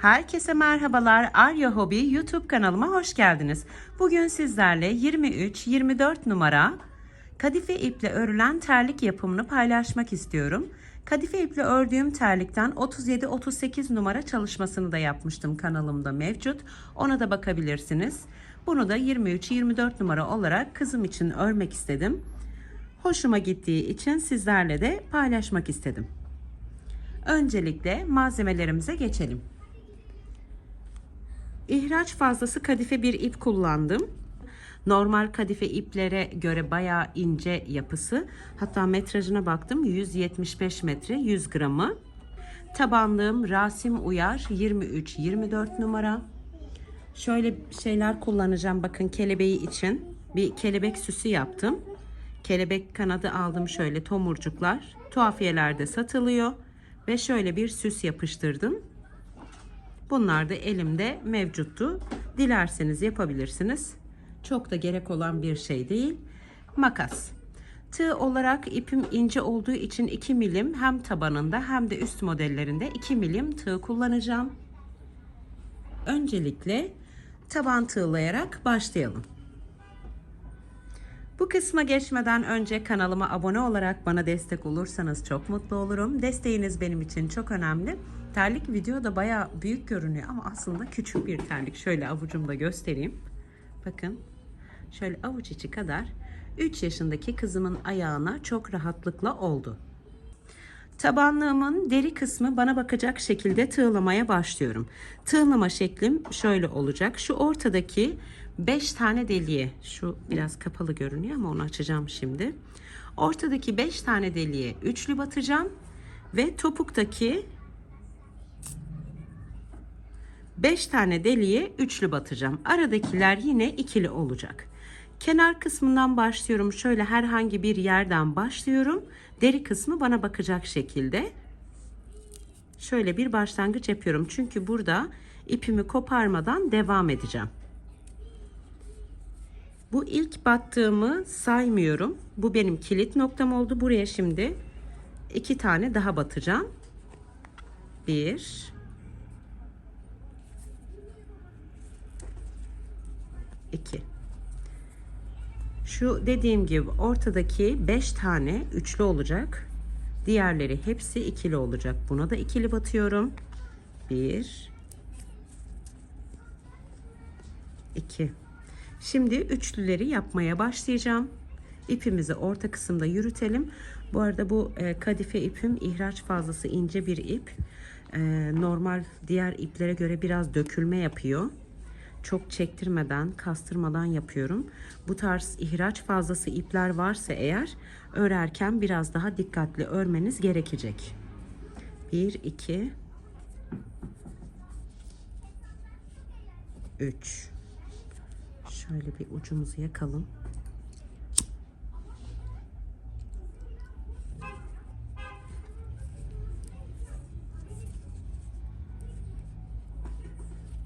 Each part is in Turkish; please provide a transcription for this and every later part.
Herkese merhabalar. Arya Hobi YouTube kanalıma hoş geldiniz. Bugün sizlerle 23-24 numara kadife iple örülen terlik yapımını paylaşmak istiyorum. Kadife iple ördüğüm terlikten 37-38 numara çalışmasını da yapmıştım kanalımda mevcut. Ona da bakabilirsiniz. Bunu da 23-24 numara olarak kızım için örmek istedim. Hoşuma gittiği için sizlerle de paylaşmak istedim. Öncelikle malzemelerimize geçelim. İhraç fazlası kadife bir ip kullandım. Normal kadife iplere göre bayağı ince yapısı. Hatta metrajına baktım 175 metre 100 gramı. Tabanlığım Rasim Uyar 23-24 numara. Şöyle şeyler kullanacağım bakın kelebeği için. Bir kelebek süsü yaptım. Kelebek kanadı aldım şöyle tomurcuklar. Tuhafiyelerde satılıyor. Ve şöyle bir süs yapıştırdım. Bunlar da elimde mevcuttu. Dilerseniz yapabilirsiniz. Çok da gerek olan bir şey değil. Makas. Tığ olarak ipim ince olduğu için 2 milim hem tabanında hem de üst modellerinde 2 milim tığ kullanacağım. Öncelikle taban tığlayarak başlayalım. Bu kısma geçmeden önce kanalıma abone olarak bana destek olursanız çok mutlu olurum. Desteğiniz benim için çok önemli. Terlik videoda baya büyük görünüyor ama aslında küçük bir terlik. Şöyle avucumda göstereyim. Bakın şöyle avuç içi kadar 3 yaşındaki kızımın ayağına çok rahatlıkla oldu. Tabanlığımın deri kısmı bana bakacak şekilde tığlamaya başlıyorum. Tığlama şeklim şöyle olacak. Şu ortadaki 5 tane deliğe, şu biraz kapalı görünüyor ama onu açacağım şimdi. Ortadaki 5 tane deliğe üçlü batacağım ve topuktaki 5 tane deliğe üçlü batacağım. Aradakiler yine ikili olacak. Kenar kısmından başlıyorum. Şöyle herhangi bir yerden başlıyorum. Deri kısmı bana bakacak şekilde. Şöyle bir başlangıç yapıyorum. Çünkü burada ipimi koparmadan devam edeceğim. Bu ilk battığımı saymıyorum. Bu benim kilit noktam oldu. Buraya şimdi iki tane daha batacağım. Bir, 2 şu dediğim gibi ortadaki 5 tane üçlü olacak. Diğerleri hepsi ikili olacak. Buna da ikili batıyorum. 1 2 şimdi üçlüleri yapmaya başlayacağım. İpimizi orta kısımda yürütelim. Bu arada bu e, kadife ipim ihraç fazlası ince bir ip. E, normal diğer iplere göre biraz dökülme yapıyor. Çok çektirmeden, kastırmadan yapıyorum. Bu tarz ihraç fazlası ipler varsa eğer örerken biraz daha dikkatli örmeniz gerekecek. 1 2 3 Şöyle bir ucumuzu yakalım.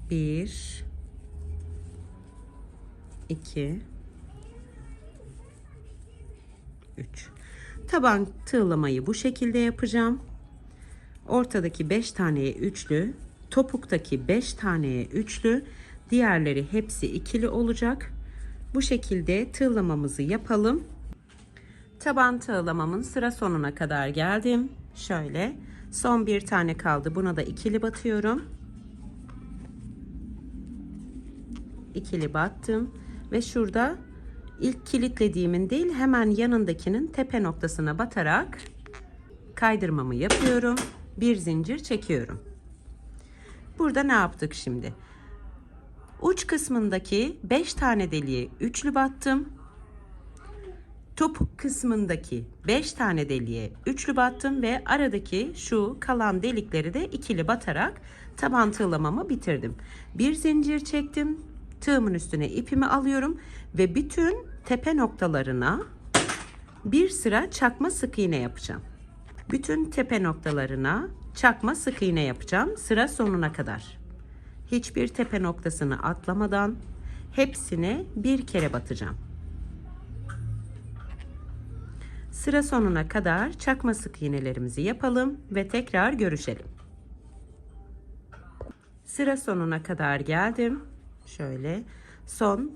Bir, 2 3 taban tığlamayı bu şekilde yapacağım ortadaki 5 taneye üçlü topuktaki 5 taneye üçlü diğerleri hepsi ikili olacak bu şekilde tığlamamızı yapalım taban tığlamamın sıra sonuna kadar geldim şöyle son bir tane kaldı buna da ikili batıyorum ikili battım ve şurada ilk kilitlediğimin değil hemen yanındakinin tepe noktasına batarak kaydırmamı yapıyorum. Bir zincir çekiyorum. Burada ne yaptık şimdi? Uç kısmındaki 5 tane deliğe üçlü battım. Topuk kısmındaki 5 tane deliğe üçlü battım ve aradaki şu kalan delikleri de ikili batarak taban tığlamamı bitirdim. Bir zincir çektim tığımın üstüne ipimi alıyorum ve bütün tepe noktalarına bir sıra çakma sık iğne yapacağım. Bütün tepe noktalarına çakma sık iğne yapacağım sıra sonuna kadar. Hiçbir tepe noktasını atlamadan hepsine bir kere batacağım. Sıra sonuna kadar çakma sık iğnelerimizi yapalım ve tekrar görüşelim. Sıra sonuna kadar geldim. Şöyle son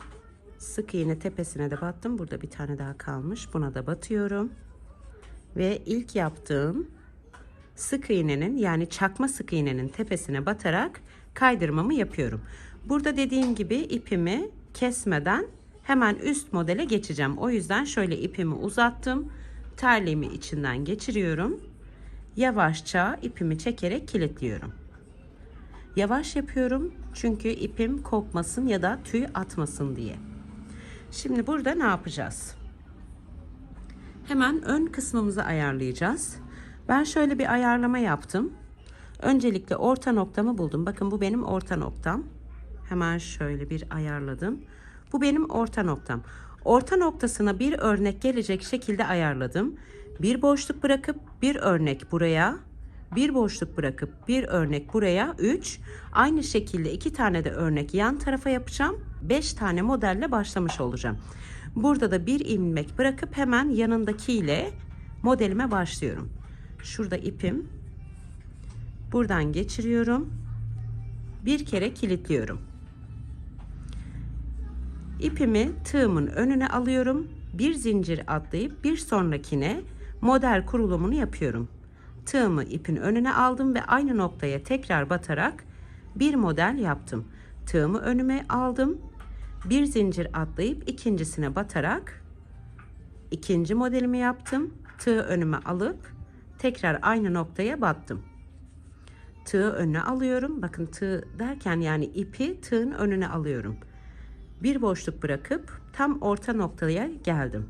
sık iğne tepesine de battım. Burada bir tane daha kalmış. Buna da batıyorum. Ve ilk yaptığım sık iğnenin yani çakma sık iğnenin tepesine batarak kaydırmamı yapıyorum. Burada dediğim gibi ipimi kesmeden hemen üst modele geçeceğim. O yüzden şöyle ipimi uzattım. Terliğimi içinden geçiriyorum. Yavaşça ipimi çekerek kilitliyorum. Yavaş yapıyorum çünkü ipim kopmasın ya da tüy atmasın diye. Şimdi burada ne yapacağız? Hemen ön kısmımızı ayarlayacağız. Ben şöyle bir ayarlama yaptım. Öncelikle orta noktamı buldum. Bakın bu benim orta noktam. Hemen şöyle bir ayarladım. Bu benim orta noktam. Orta noktasına bir örnek gelecek şekilde ayarladım. Bir boşluk bırakıp bir örnek buraya, bir boşluk bırakıp bir örnek buraya 3. Aynı şekilde iki tane de örnek yan tarafa yapacağım. 5 tane modelle başlamış olacağım. Burada da bir ilmek bırakıp hemen yanındakiyle modelime başlıyorum. Şurada ipim. Buradan geçiriyorum. Bir kere kilitliyorum. İpimi tığımın önüne alıyorum. Bir zincir atlayıp bir sonrakine model kurulumunu yapıyorum. Tığımı ipin önüne aldım ve aynı noktaya tekrar batarak bir model yaptım. Tığımı önüme aldım. Bir zincir atlayıp ikincisine batarak ikinci modelimi yaptım. Tığ önüme alıp tekrar aynı noktaya battım. Tığı önüne alıyorum. Bakın tığ derken yani ipi tığın önüne alıyorum. Bir boşluk bırakıp tam orta noktaya geldim.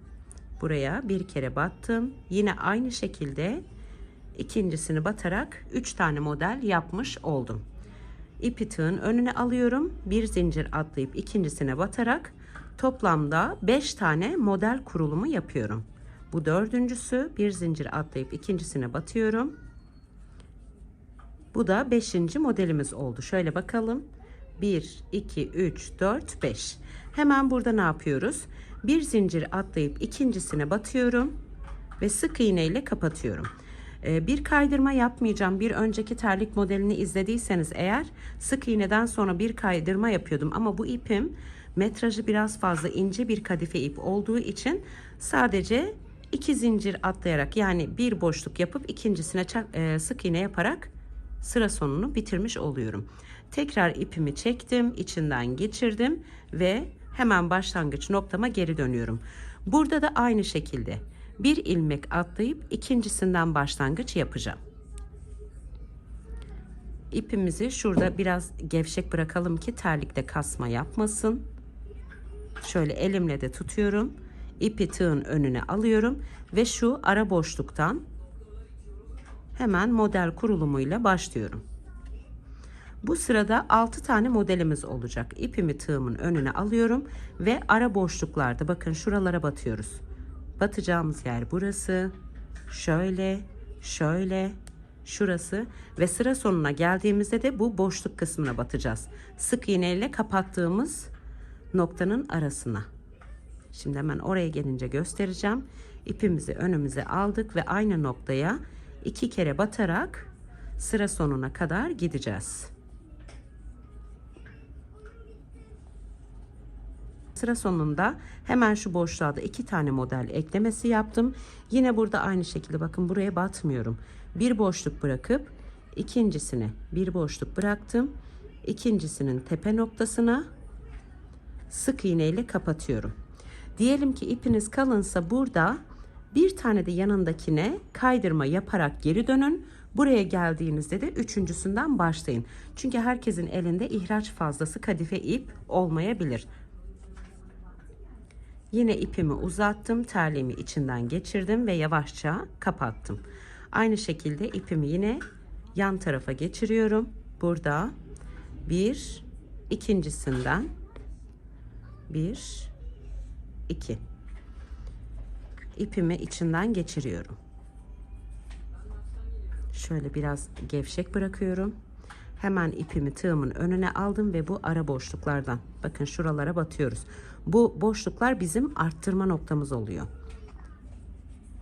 Buraya bir kere battım. Yine aynı şekilde ikincisini batarak 3 tane model yapmış oldum. İpi tığın önüne alıyorum. Bir zincir atlayıp ikincisine batarak toplamda 5 tane model kurulumu yapıyorum. Bu dördüncüsü bir zincir atlayıp ikincisine batıyorum. Bu da beşinci modelimiz oldu. Şöyle bakalım. 1, 2, 3, 4, 5. Hemen burada ne yapıyoruz? Bir zincir atlayıp ikincisine batıyorum ve sık iğne ile kapatıyorum. Ee, bir kaydırma yapmayacağım. Bir önceki terlik modelini izlediyseniz eğer sık iğneden sonra bir kaydırma yapıyordum ama bu ipim metrajı biraz fazla ince bir kadife ip olduğu için sadece iki zincir atlayarak yani bir boşluk yapıp ikincisine e, sık iğne yaparak sıra sonunu bitirmiş oluyorum. Tekrar ipimi çektim, içinden geçirdim ve hemen başlangıç noktama geri dönüyorum. Burada da aynı şekilde bir ilmek atlayıp ikincisinden başlangıç yapacağım. İpimizi şurada biraz gevşek bırakalım ki terlikte kasma yapmasın. Şöyle elimle de tutuyorum. İpi tığın önüne alıyorum ve şu ara boşluktan hemen model kurulumuyla başlıyorum. Bu sırada 6 tane modelimiz olacak. İpimi tığımın önüne alıyorum ve ara boşluklarda bakın şuralara batıyoruz. Batacağımız yer burası. Şöyle, şöyle, şurası ve sıra sonuna geldiğimizde de bu boşluk kısmına batacağız. Sık iğneyle kapattığımız noktanın arasına. Şimdi hemen oraya gelince göstereceğim. İpimizi önümüze aldık ve aynı noktaya iki kere batarak sıra sonuna kadar gideceğiz. Sıra sonunda hemen şu boşluğa da iki tane model eklemesi yaptım. Yine burada aynı şekilde bakın buraya batmıyorum. Bir boşluk bırakıp ikincisine bir boşluk bıraktım. İkincisinin tepe noktasına sık iğne ile kapatıyorum. Diyelim ki ipiniz kalınsa burada bir tane de yanındakine kaydırma yaparak geri dönün. Buraya geldiğinizde de üçüncüsünden başlayın. Çünkü herkesin elinde ihraç fazlası kadife ip olmayabilir. Yine ipimi uzattım, terliğimi içinden geçirdim ve yavaşça kapattım. Aynı şekilde ipimi yine yan tarafa geçiriyorum. Burada bir, ikincisinden bir, iki. İpimi içinden geçiriyorum. Şöyle biraz gevşek bırakıyorum. Hemen ipimi tığımın önüne aldım ve bu ara boşluklardan bakın şuralara batıyoruz. Bu boşluklar bizim arttırma noktamız oluyor.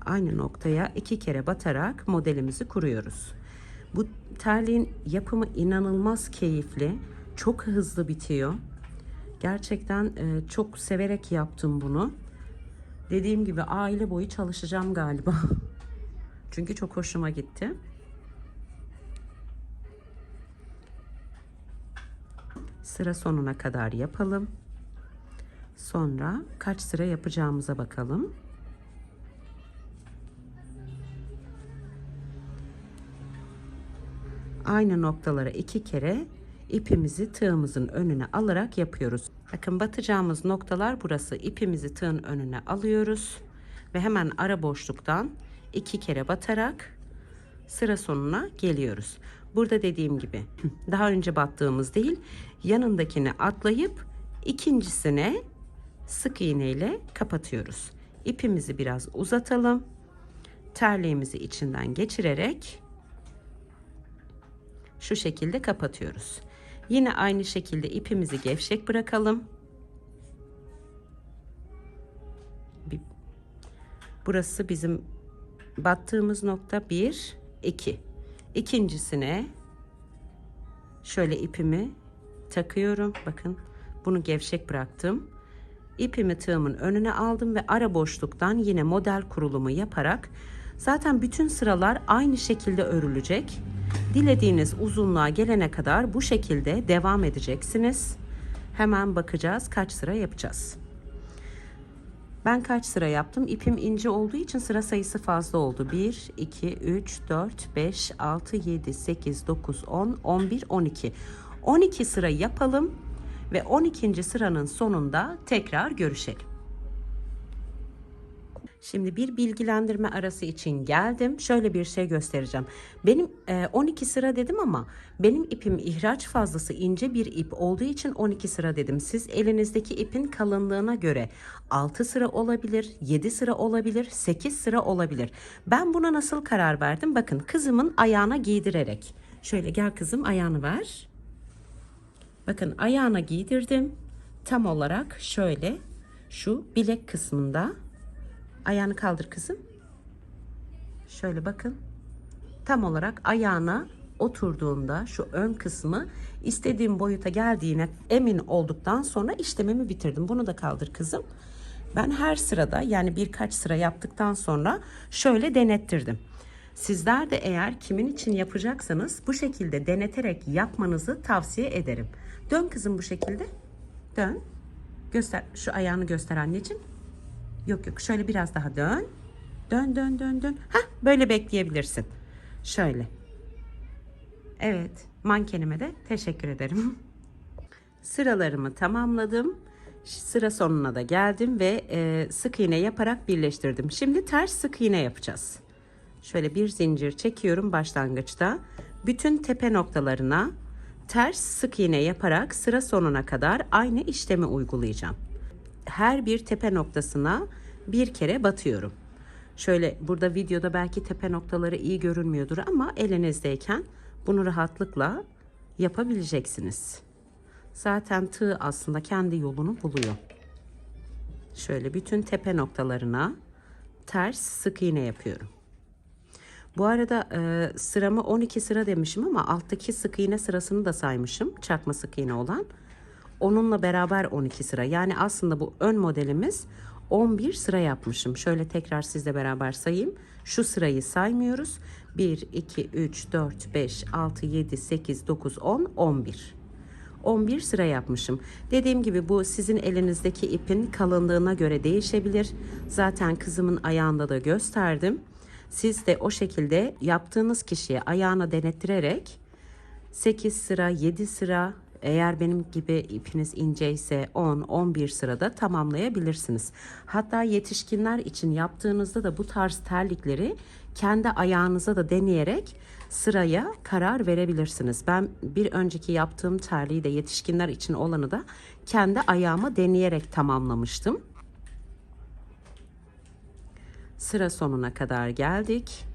Aynı noktaya iki kere batarak modelimizi kuruyoruz. Bu terliğin yapımı inanılmaz keyifli. Çok hızlı bitiyor. Gerçekten e, çok severek yaptım bunu. Dediğim gibi aile boyu çalışacağım galiba. Çünkü çok hoşuma gitti. Sıra sonuna kadar yapalım. Sonra kaç sıra yapacağımıza bakalım. Aynı noktalara iki kere ipimizi tığımızın önüne alarak yapıyoruz. Bakın batacağımız noktalar burası. İpimizi tığın önüne alıyoruz ve hemen ara boşluktan iki kere batarak sıra sonuna geliyoruz. Burada dediğim gibi daha önce battığımız değil yanındakini atlayıp ikincisine sık iğne ile kapatıyoruz. İpimizi biraz uzatalım. Terliğimizi içinden geçirerek şu şekilde kapatıyoruz. Yine aynı şekilde ipimizi gevşek bırakalım. Burası bizim battığımız nokta 1, 2. İkincisine şöyle ipimi takıyorum. Bakın bunu gevşek bıraktım. İpimi tığımın önüne aldım ve ara boşluktan yine model kurulumu yaparak zaten bütün sıralar aynı şekilde örülecek. Dilediğiniz uzunluğa gelene kadar bu şekilde devam edeceksiniz. Hemen bakacağız kaç sıra yapacağız. Ben kaç sıra yaptım? İpim ince olduğu için sıra sayısı fazla oldu. 1, 2, 3, 4, 5, 6, 7, 8, 9, 10, 11, 12. 12 sıra yapalım ve 12. sıranın sonunda tekrar görüşelim. Şimdi bir bilgilendirme arası için geldim. Şöyle bir şey göstereceğim. Benim e, 12 sıra dedim ama benim ipim ihraç fazlası ince bir ip olduğu için 12 sıra dedim. Siz elinizdeki ipin kalınlığına göre 6 sıra olabilir, 7 sıra olabilir, 8 sıra olabilir. Ben buna nasıl karar verdim? Bakın kızımın ayağına giydirerek. Şöyle gel kızım ayağını ver. Bakın ayağına giydirdim. Tam olarak şöyle şu bilek kısmında Ayağını kaldır kızım. Şöyle bakın. Tam olarak ayağına oturduğunda şu ön kısmı istediğim boyuta geldiğine emin olduktan sonra işlemimi bitirdim. Bunu da kaldır kızım. Ben her sırada yani birkaç sıra yaptıktan sonra şöyle denettirdim. Sizler de eğer kimin için yapacaksanız bu şekilde deneterek yapmanızı tavsiye ederim. Dön kızım bu şekilde. Dön. Göster şu ayağını göster anneciğim. Yok yok şöyle biraz daha dön. Dön dön dön dön. Hah böyle bekleyebilirsin. Şöyle. Evet mankenime de teşekkür ederim. Sıralarımı tamamladım. Sıra sonuna da geldim ve e, sık iğne yaparak birleştirdim. Şimdi ters sık iğne yapacağız. Şöyle bir zincir çekiyorum başlangıçta. Bütün tepe noktalarına ters sık iğne yaparak sıra sonuna kadar aynı işlemi uygulayacağım her bir tepe noktasına bir kere batıyorum. Şöyle burada videoda belki tepe noktaları iyi görünmüyordur ama elinizdeyken bunu rahatlıkla yapabileceksiniz. Zaten tığ aslında kendi yolunu buluyor. Şöyle bütün tepe noktalarına ters sık iğne yapıyorum. Bu arada e, sıramı 12 sıra demişim ama alttaki sık iğne sırasını da saymışım. Çakma sık iğne olan. Onunla beraber 12 sıra. Yani aslında bu ön modelimiz 11 sıra yapmışım. Şöyle tekrar sizle beraber sayayım. Şu sırayı saymıyoruz. 1, 2, 3, 4, 5, 6, 7, 8, 9, 10, 11. 11 sıra yapmışım. Dediğim gibi bu sizin elinizdeki ipin kalınlığına göre değişebilir. Zaten kızımın ayağında da gösterdim. Siz de o şekilde yaptığınız kişiye ayağına denettirerek 8 sıra, 7 sıra eğer benim gibi ipiniz ince ise 10-11 sırada tamamlayabilirsiniz. Hatta yetişkinler için yaptığınızda da bu tarz terlikleri kendi ayağınıza da deneyerek sıraya karar verebilirsiniz. Ben bir önceki yaptığım terliği de yetişkinler için olanı da kendi ayağıma deneyerek tamamlamıştım. Sıra sonuna kadar geldik.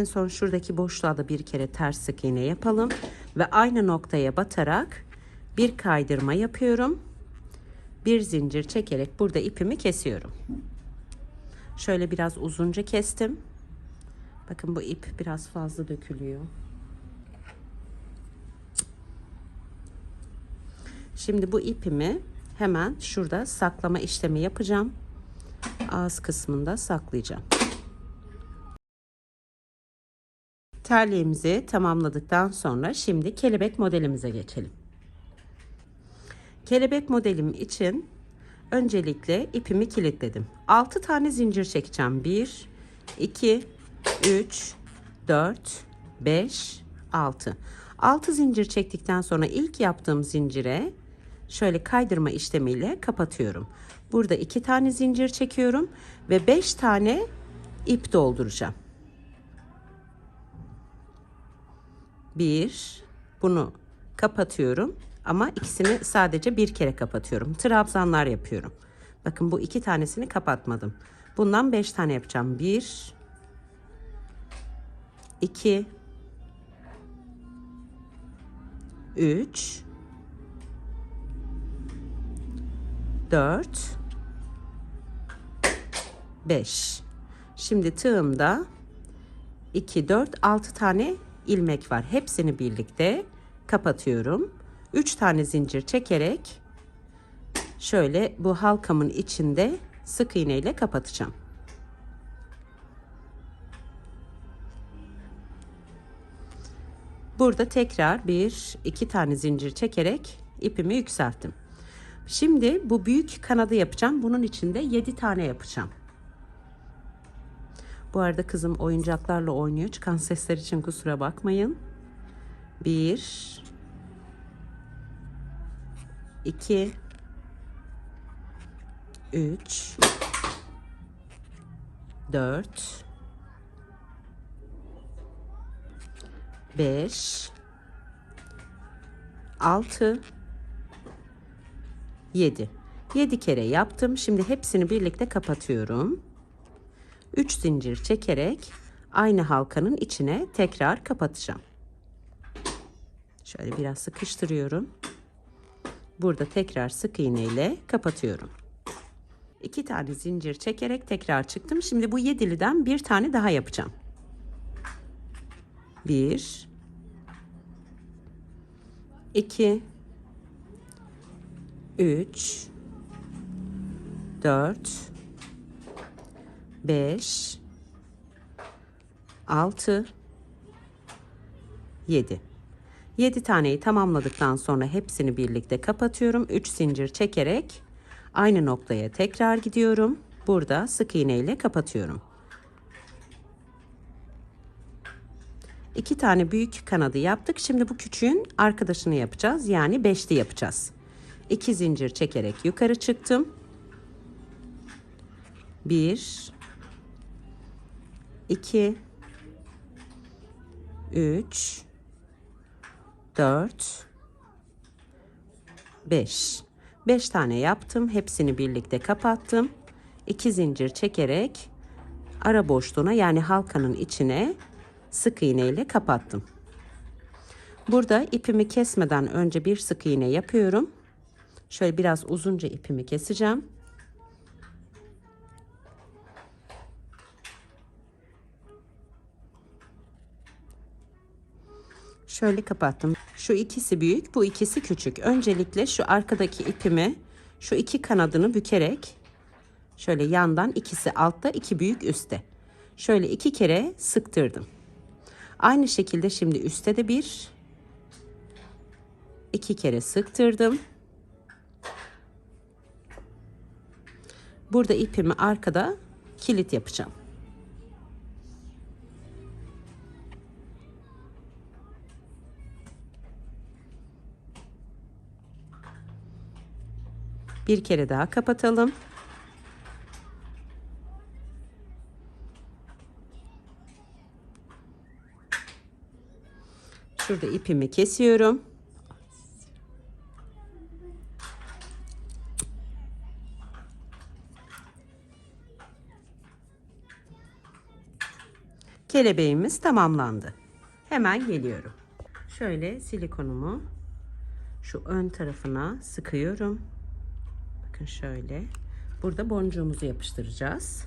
En son şuradaki boşluğa da bir kere ters sık iğne yapalım ve aynı noktaya batarak bir kaydırma yapıyorum. Bir zincir çekerek burada ipimi kesiyorum. Şöyle biraz uzunca kestim. Bakın bu ip biraz fazla dökülüyor. Şimdi bu ipimi hemen şurada saklama işlemi yapacağım. Ağız kısmında saklayacağım. Terliğimizi tamamladıktan sonra şimdi kelebek modelimize geçelim. Kelebek modelim için öncelikle ipimi kilitledim. 6 tane zincir çekeceğim. 1 2 3 4 5 6. 6 zincir çektikten sonra ilk yaptığım zincire şöyle kaydırma işlemiyle kapatıyorum. Burada 2 tane zincir çekiyorum ve 5 tane ip dolduracağım. 1 bunu kapatıyorum ama ikisini sadece bir kere kapatıyorum. Trabzanlar yapıyorum. Bakın bu iki tanesini kapatmadım. Bundan 5 tane yapacağım. 1 2 3 4 5 Şimdi tığımda 2 4 6 tane ilmek var. Hepsini birlikte kapatıyorum. 3 tane zincir çekerek şöyle bu halkamın içinde sık iğne ile kapatacağım. Burada tekrar bir iki tane zincir çekerek ipimi yükselttim. Şimdi bu büyük kanadı yapacağım. Bunun içinde 7 tane yapacağım. Bu arada kızım oyuncaklarla oynuyor. Çıkan sesler için kusura bakmayın. 1 2 3 4 5 6 7 7 kere yaptım. Şimdi hepsini birlikte kapatıyorum. 3 zincir çekerek aynı halkanın içine tekrar kapatacağım. Şöyle biraz sıkıştırıyorum. Burada tekrar sık iğne ile kapatıyorum. İki tane zincir çekerek tekrar çıktım. Şimdi bu yediliden bir tane daha yapacağım. Bir, iki, üç, dört, beş, altı, yedi. 7 taneyi tamamladıktan sonra hepsini birlikte kapatıyorum. 3 zincir çekerek aynı noktaya tekrar gidiyorum. Burada sık iğne ile kapatıyorum. 2 tane büyük kanadı yaptık. Şimdi bu küçüğün arkadaşını yapacağız. Yani beşli yapacağız. 2 zincir çekerek yukarı çıktım. 1 2 3 4 5 5 tane yaptım. Hepsini birlikte kapattım. 2 zincir çekerek ara boşluğuna yani halkanın içine sık iğne ile kapattım. Burada ipimi kesmeden önce bir sık iğne yapıyorum. Şöyle biraz uzunca ipimi keseceğim. Şöyle kapattım. Şu ikisi büyük, bu ikisi küçük. Öncelikle şu arkadaki ipimi şu iki kanadını bükerek şöyle yandan ikisi altta, iki büyük üstte. Şöyle iki kere sıktırdım. Aynı şekilde şimdi üstte de bir iki kere sıktırdım. Burada ipimi arkada kilit yapacağım. Bir kere daha kapatalım. Şurada ipimi kesiyorum. kelebeğimiz tamamlandı. Hemen geliyorum. Şöyle silikonumu şu ön tarafına sıkıyorum. Bakın şöyle. Burada boncuğumuzu yapıştıracağız.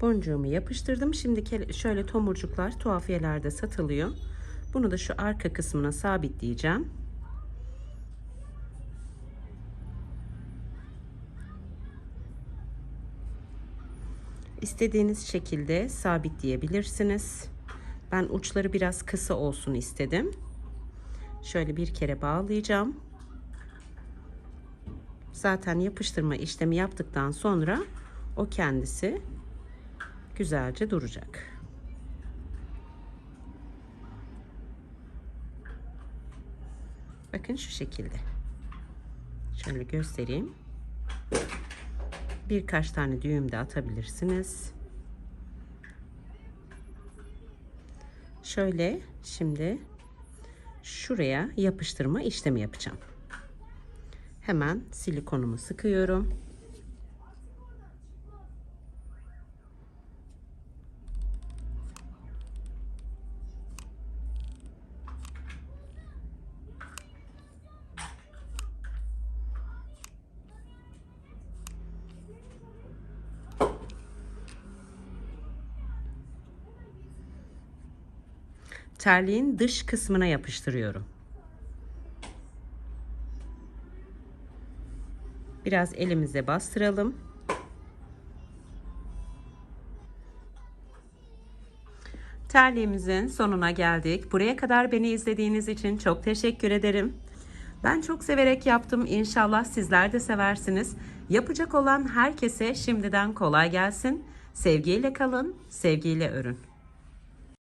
Boncuğumu yapıştırdım. Şimdi şöyle tomurcuklar tuhafiyelerde satılıyor. Bunu da şu arka kısmına sabitleyeceğim. İstediğiniz şekilde sabitleyebilirsiniz. Ben uçları biraz kısa olsun istedim. Şöyle bir kere bağlayacağım. Zaten yapıştırma işlemi yaptıktan sonra o kendisi güzelce duracak. Bakın şu şekilde. Şöyle göstereyim. Birkaç tane düğüm de atabilirsiniz. Şöyle şimdi şuraya yapıştırma işlemi yapacağım. Hemen silikonumu sıkıyorum. Terliğin dış kısmına yapıştırıyorum. Biraz elimize bastıralım. Terliğimizin sonuna geldik. Buraya kadar beni izlediğiniz için çok teşekkür ederim. Ben çok severek yaptım. İnşallah sizler de seversiniz. Yapacak olan herkese şimdiden kolay gelsin. Sevgiyle kalın, sevgiyle örün.